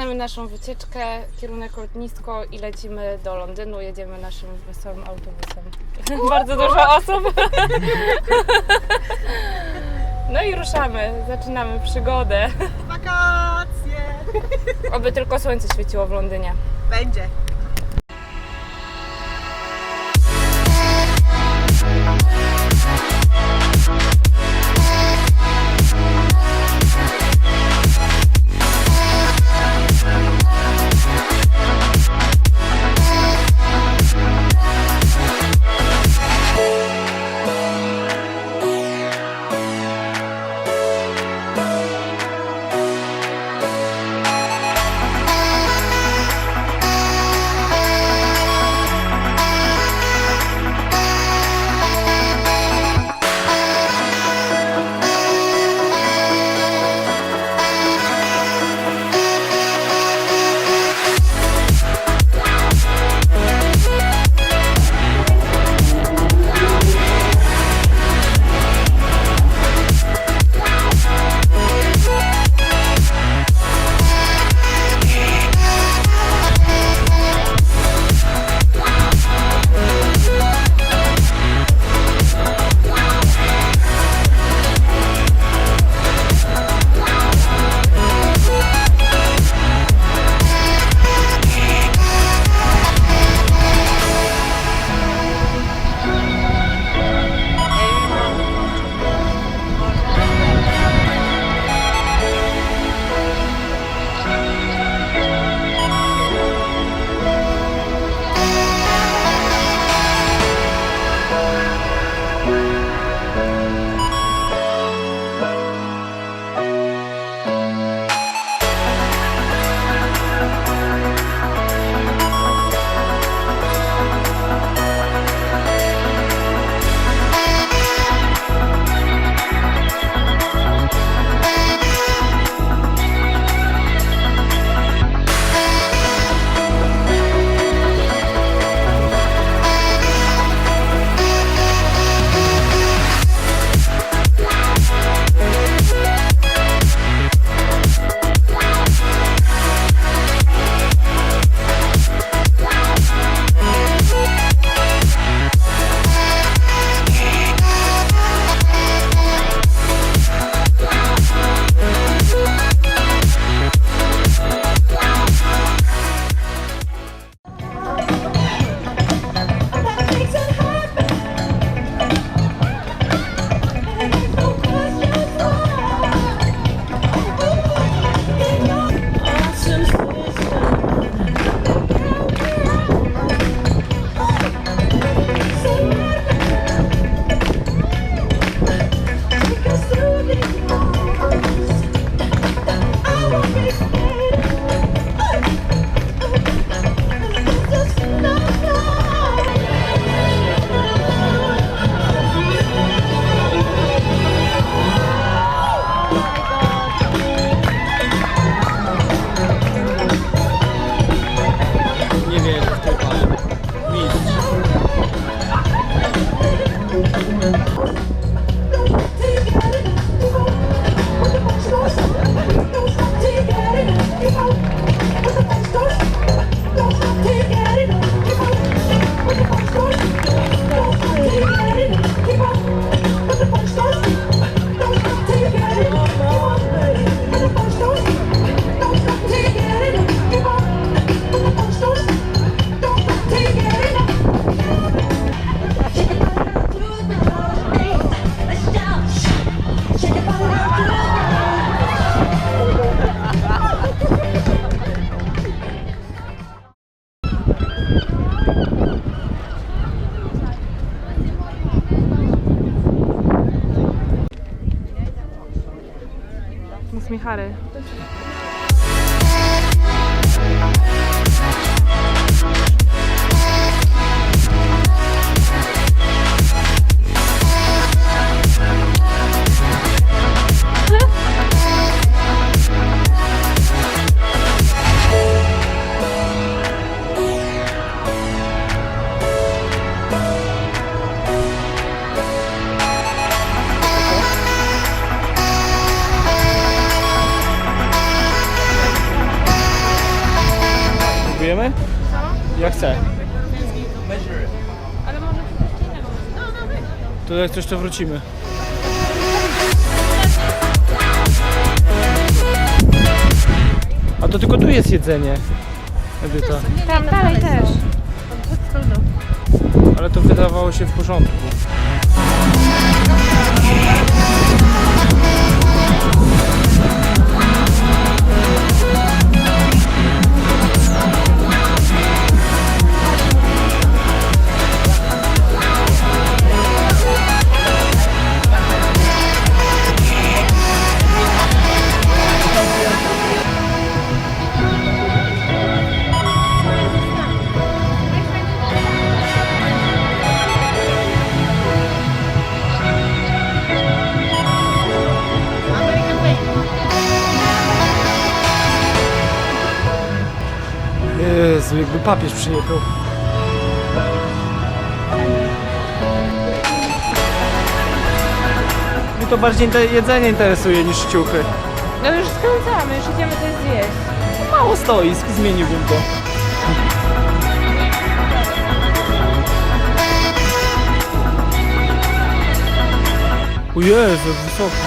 Zaczynamy naszą wycieczkę, kierunek lotnisko i lecimy do Londynu. Jedziemy naszym wesołym autobusem. Bardzo dużo osób. No i ruszamy, zaczynamy przygodę. Wakacje! Oby tylko słońce świeciło w Londynie. Będzie. Ja chcę. Ale może coś innego. To jak coś to wrócimy. A to tylko tu jest jedzenie. Edyta. Tam dalej też. Ale to wydawało się w porządku. Papież przyjechał. Mnie to bardziej te jedzenie interesuje niż ciuchy. No już skręcamy, już idziemy coś zjeść. Mało stoisk, zmieniłbym to. O Jezu, wysoko.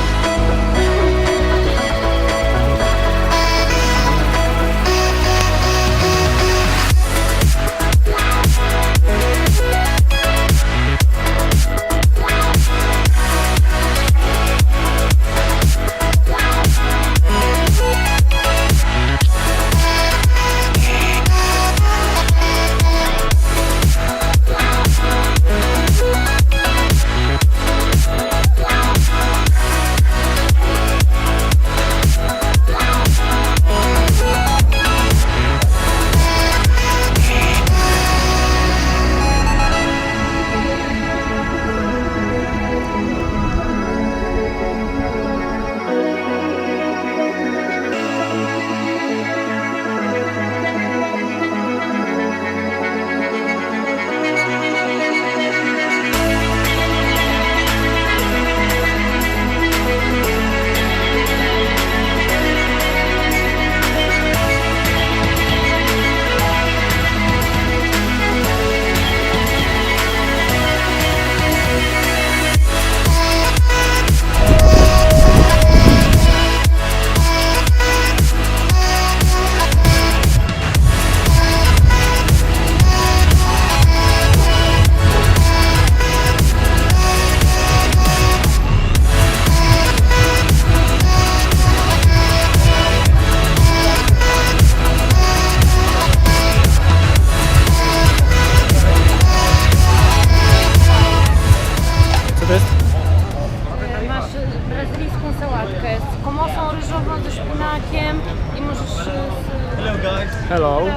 Hello.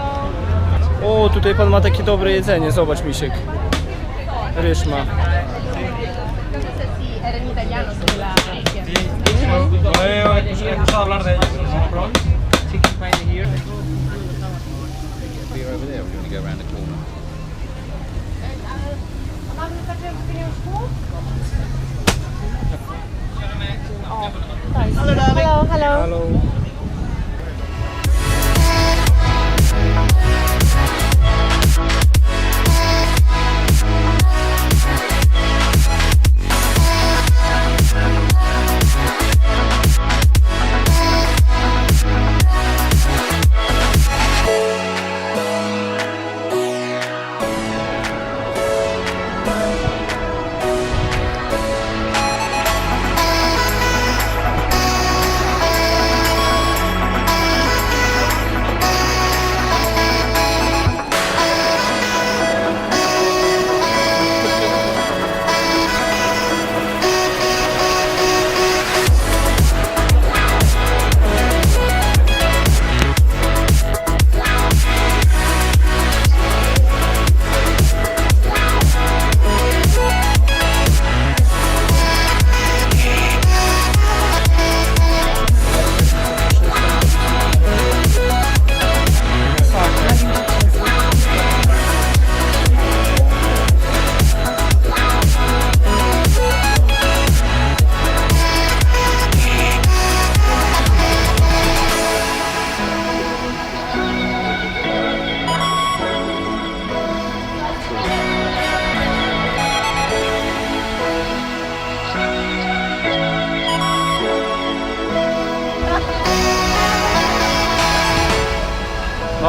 O, tutaj pan ma takie dobre jedzenie, zobacz Misiek. Ryż ma. He escuchado hablar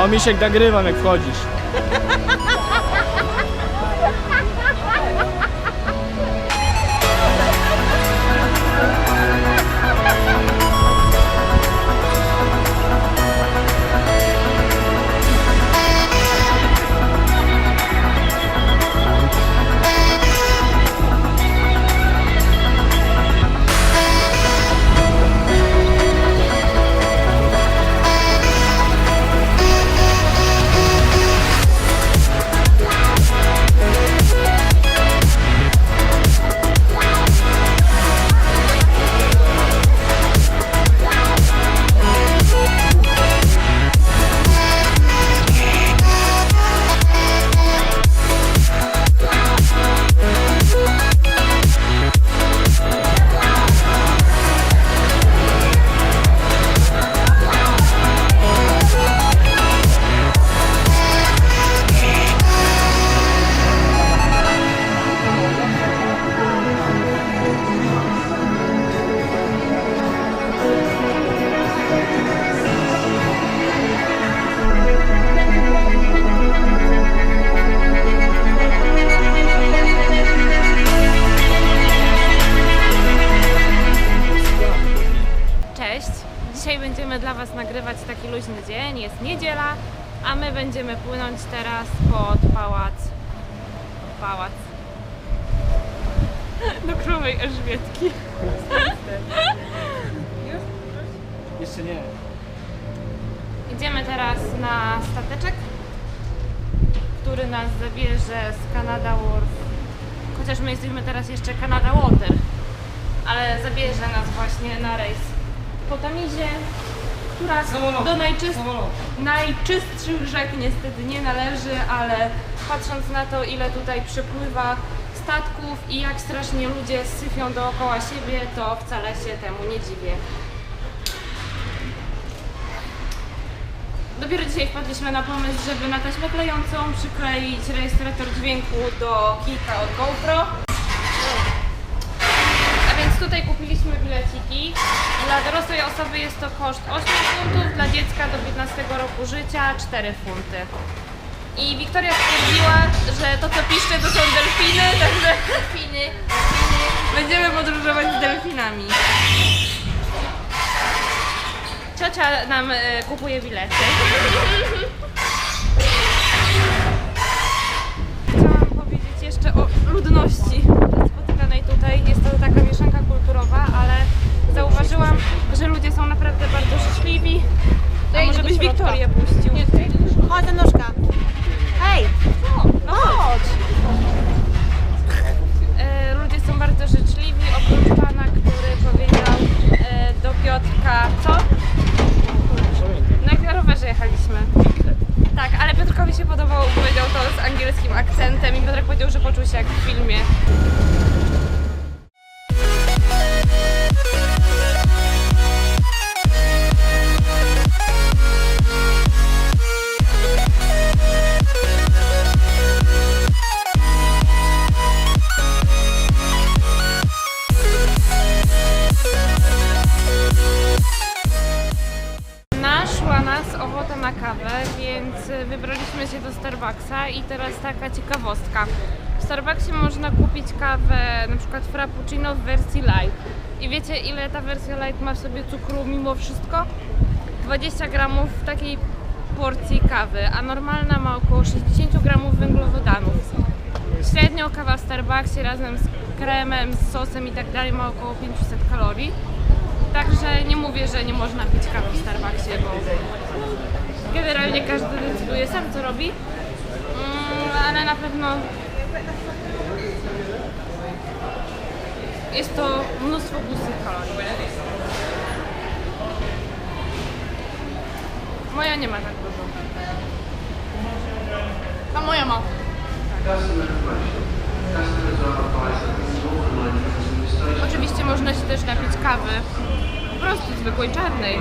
Misiek nagrywam jak wchodzisz. Będziemy dla Was nagrywać taki luźny dzień. Jest niedziela, a my będziemy płynąć teraz pod pałac. Pałac. Do królowej Elżbietki. Jeszcze nie. Idziemy teraz na stateczek, który nas zabierze z Canada Wharf. Chociaż my jesteśmy teraz jeszcze Canada Water, ale zabierze nas właśnie na rejs po Tamizie, która do najczyst... najczystszych rzek niestety nie należy, ale patrząc na to, ile tutaj przypływa statków i jak strasznie ludzie syfią dookoła siebie, to wcale się temu nie dziwię. Dopiero dzisiaj wpadliśmy na pomysł, żeby na taśmę klejącą przykleić rejestrator dźwięku do kijka od GoPro. A więc tutaj kupiliśmy bileciki. Dla dorosłej osoby jest to koszt 8 funtów, dla dziecka do 15 roku życia 4 funty. I Wiktoria stwierdziła, że to co piszcze to są delfiny, także delfiny, będziemy podróżować z delfinami. Ciocia nam e, kupuje bilety. Chciałam powiedzieć jeszcze o ludności spotykanej tutaj. Jest to taka mieszanka kulturowa, ale zauważyłam, że ludzie są naprawdę bardzo życzliwi. A może byś Wiktorię puścił? Chodź, nóżka. Hej! No chodź! Frappuccino w wersji light. I wiecie ile ta wersja light ma w sobie cukru mimo wszystko? 20 gramów takiej porcji kawy, a normalna ma około 60 gramów węglowodanów. Średnio kawa w Starbucksie razem z kremem, z sosem i tak dalej ma około 500 kalorii. Także nie mówię, że nie można pić kawy w Starbucksie, bo generalnie każdy decyduje sam co robi. Mm, ale na pewno jest to mnóstwo pustych kalorii. Moja nie ma tak dużo. A moja ma. Oczywiście można się też napić kawy, po prostu zwykłej czarnej.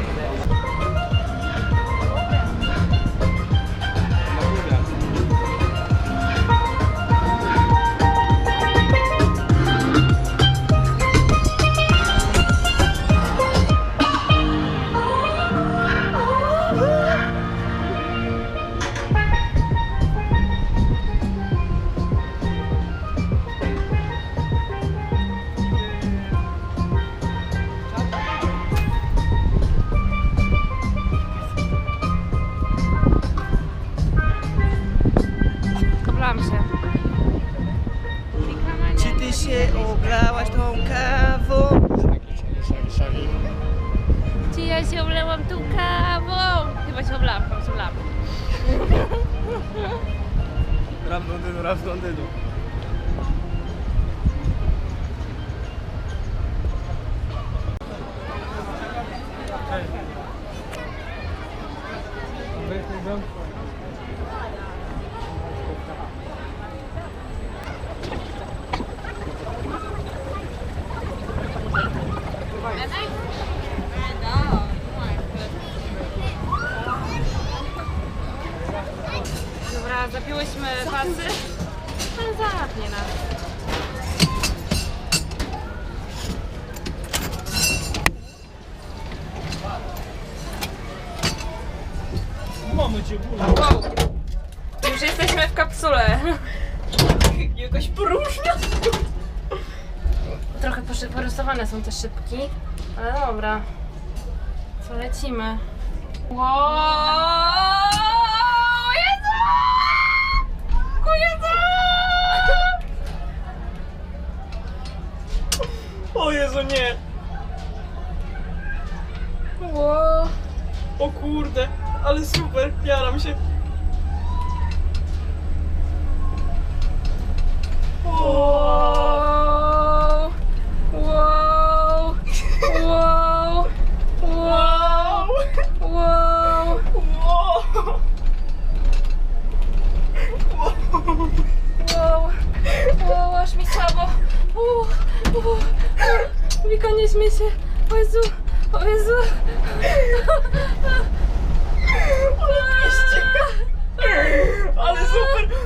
Szybki, ale dobra. Co lecimy? Wow! Jezu! O Jezu! O Jezu, nie! Wow! O kurde, ale super, jaram się. Wow! Wow! Wow! Wow! Wow! Wow! Wow, aż mi słabo. Uuu, uuu. Wika, nie śmiej się. O Jezu, o Jezu. Ale super!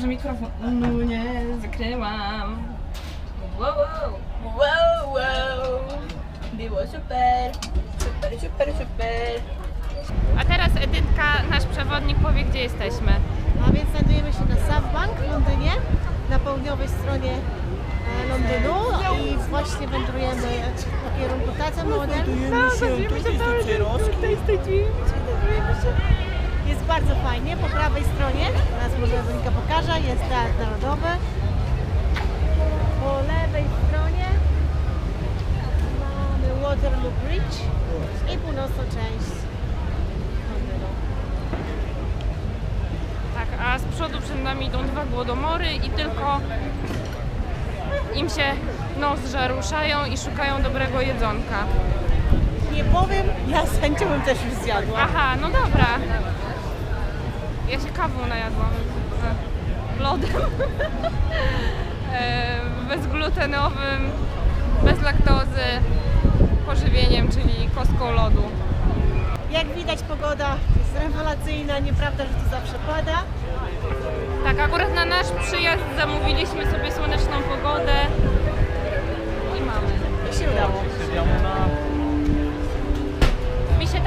Że mikrofon... No nie, zakryłam. Wow, wow. Wow, wow. Było super. Super, super, super. A teraz Edytka, nasz przewodnik, powie, gdzie jesteśmy. A więc znajdujemy się na South Bank w Londynie, na południowej stronie e, Londynu i właśnie wędrujemy w kierunku Taca Modern. Jest bardzo fajnie, po prawej stronie, teraz może Monika pokaże, jest Teatr Narodowy. Po lewej stronie mamy Waterloo Bridge i północną część Londynu. Tak, a z przodu przed nami idą dwa głodomory i tylko im się nozdrza ruszają i szukają dobrego jedzonka. Nie powiem, ja z chęcią bym też już zjadła. Aha, no dobra. Ja się kawą najadłam. e, Lodem. E, Bezglutenowym, bez laktozy, pożywieniem, czyli kostką lodu. Jak widać pogoda jest rewelacyjna, nieprawda, że tu zawsze pada. Tak, akurat na nasz przyjazd zamówiliśmy sobie słoneczną pogodę i mamy. I się udało.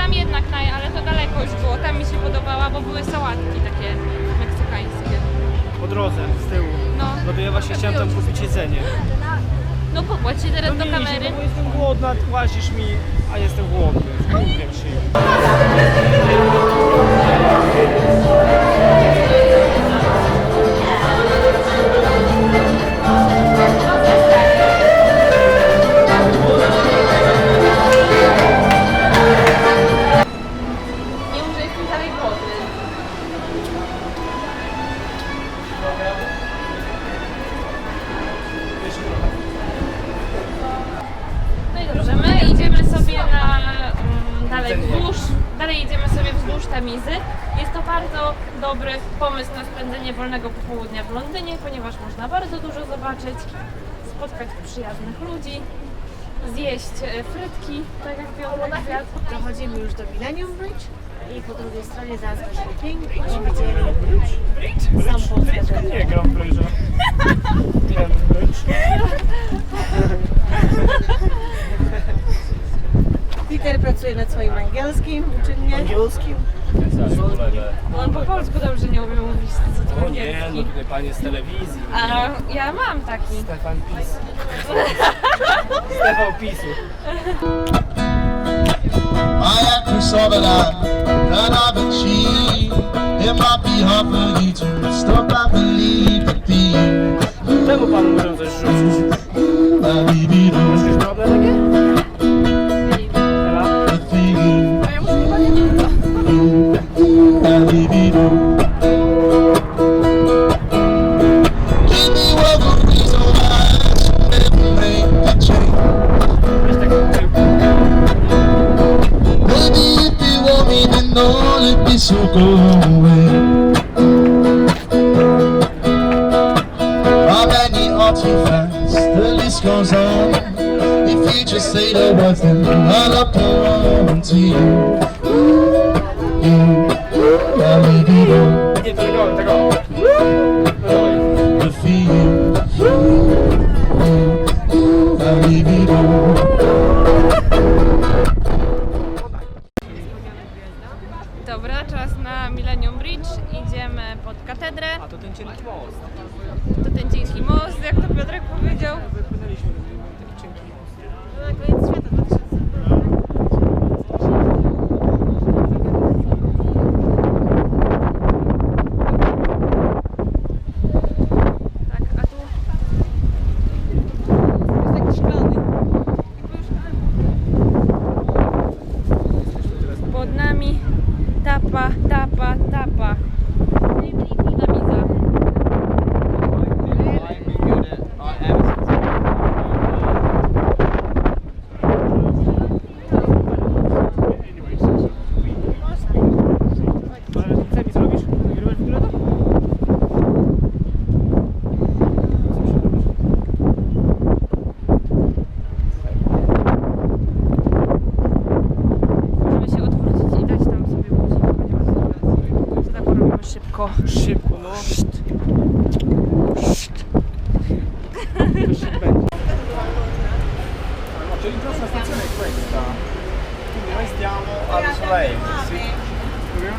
Się tam jednak naje, ale to daleko już było. Tam mi się podobała, bo były sałatki takie meksykańskie. Po drodze, z tyłu. No, No to ja właśnie chciałem tam kupić jedzenie. no popatrz się teraz do nie kamery. no bo jestem głodna, łazisz mi, a jestem głodny. Mówię ci. Angielskim uczynnie. Angielskim? On po polsku dobrze nie umie mówić, co to O nie, no angielski. tutaj panie z telewizji. A ja mam taki. Stefan Pis. Stefan Pisu. I actress all that I that I've achieved. It might be hard for you to stop. I believe to be you. Czemu pan coś rzucić? Jakieś takie? Too fast? The list goes on. If you just say the words, then I'll up to. You,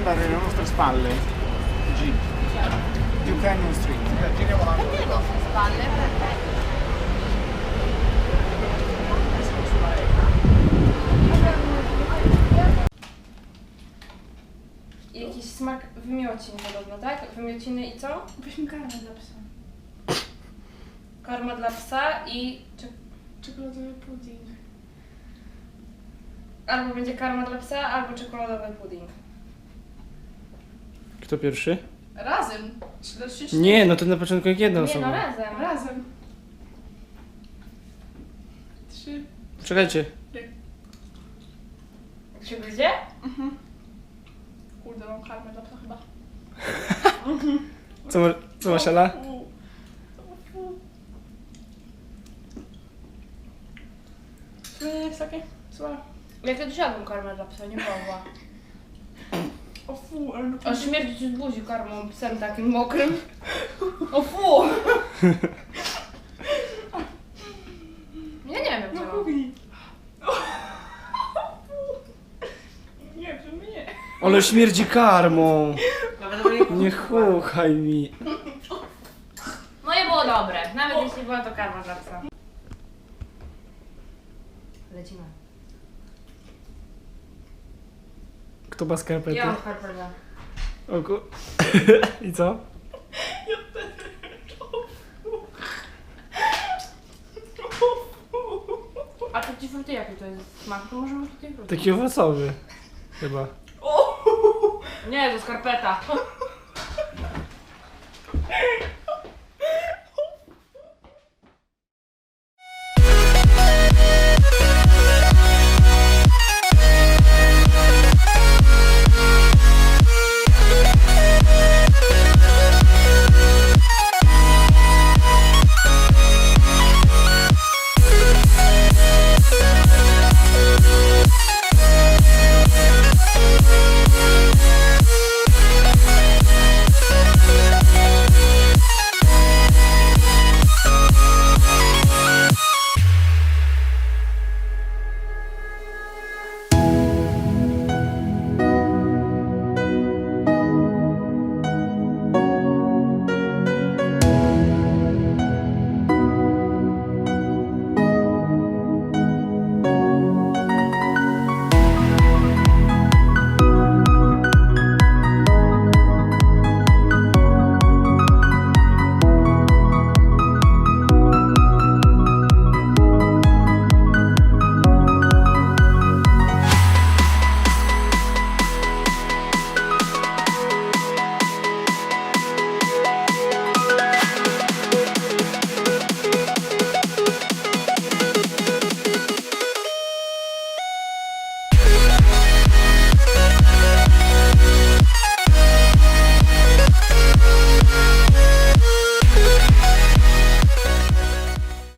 andare alle nostre spalle. G. Buchanan Street. Giriamo l'angolo di qua. Jakiś smak wymiocin podobno, tak? Wymiociny i co? Weźmy karmę dla psa. Karma dla psa i... Czy... Czekoladowy pudding. Albo będzie karma dla psa, albo czekoladowy pudding. Kto pierwszy? Razem. Trzy trzy, Nie, no to na początku jak jedna Nie no, osoba. razem. Razem. Trzy. Czekajcie. Się gryzie? Kurde, mam karmę dla psa chyba. Co, ma- co masz, Ela? U. U. To nie jest takie złe. Ja kiedyś jadłem karmę dla psa, nie była. O fu, ale no A śmierdzi ci z buzi karmą psem takim mokrym. O fu! Ja nie wiem No kubi. Nie, to mnie. Ale śmierdzi karmą. Nie chuchaj mi. No nie było dobre, nawet jeśli była to karma dla psa. Lecimy. Ma skarpety? Ja mam skarpetę. O ku... I co? A to ci fruty jaki to jest smak? To może masz tutaj fruty. Taki owocowy. Chyba. Nie, to skarpeta.